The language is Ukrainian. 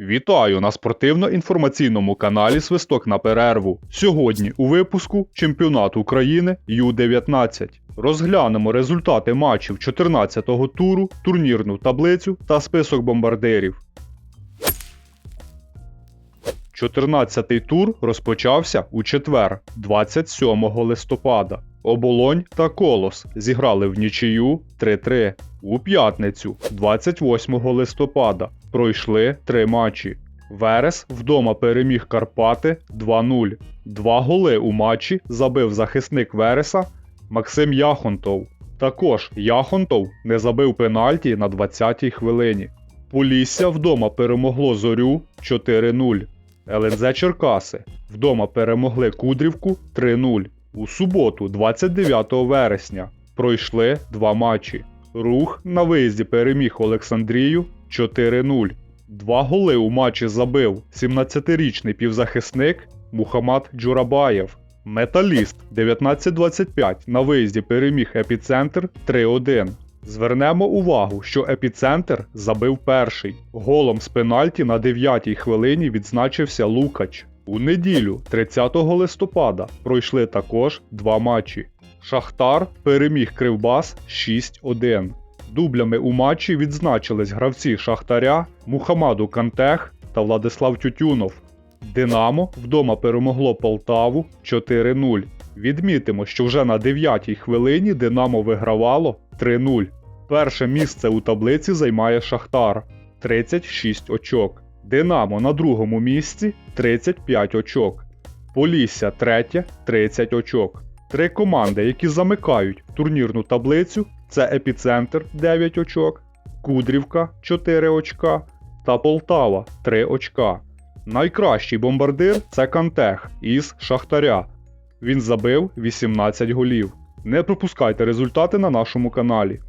Вітаю на спортивно-інформаційному каналі Свисток на перерву. Сьогодні у випуску Чемпіонат України Ю-19. Розглянемо результати матчів 14-го туру, турнірну таблицю та список бомбардирів. 14-й тур розпочався у четвер, 27 листопада. Оболонь та Колос зіграли в нічию 3-3. У п'ятницю, 28 листопада, пройшли три матчі. Верес вдома переміг Карпати 2-0. Два голи у матчі забив захисник Вереса Максим Яхонтов. Також Яхонтов не забив пенальті на 20-й хвилині. Полісся вдома перемогло Зорю 4-0. ЛНЗ Черкаси вдома перемогли Кудрівку 3-0. У суботу, 29 вересня, пройшли два матчі. Рух на виїзді переміг Олександрію 4-0. Два голи у матчі забив 17-річний півзахисник Мухаммад Джурабаєв. Металіст 19-25 на виїзді переміг епіцентр 3-1. Звернемо увагу, що епіцентр забив перший. Голом з пенальті на 9-й хвилині відзначився Лукач. У неділю, 30 листопада, пройшли також два матчі. Шахтар переміг Кривбас 6-1. Дублями у матчі відзначились гравці Шахтаря Мухамаду Кантех та Владислав Тютюнов. Динамо вдома перемогло Полтаву 4-0. Відмітимо, що вже на 9-й хвилині Динамо вигравало 3-0. Перше місце у таблиці займає Шахтар 36 очок. Динамо на другому місці 35 очок. Полісся третє 30 очок. Три команди, які замикають турнірну таблицю, це Епіцентр 9 очок, Кудрівка 4 очка та Полтава 3 очка. Найкращий бомбардир це Кантех із Шахтаря. Він забив 18 голів. Не пропускайте результати на нашому каналі.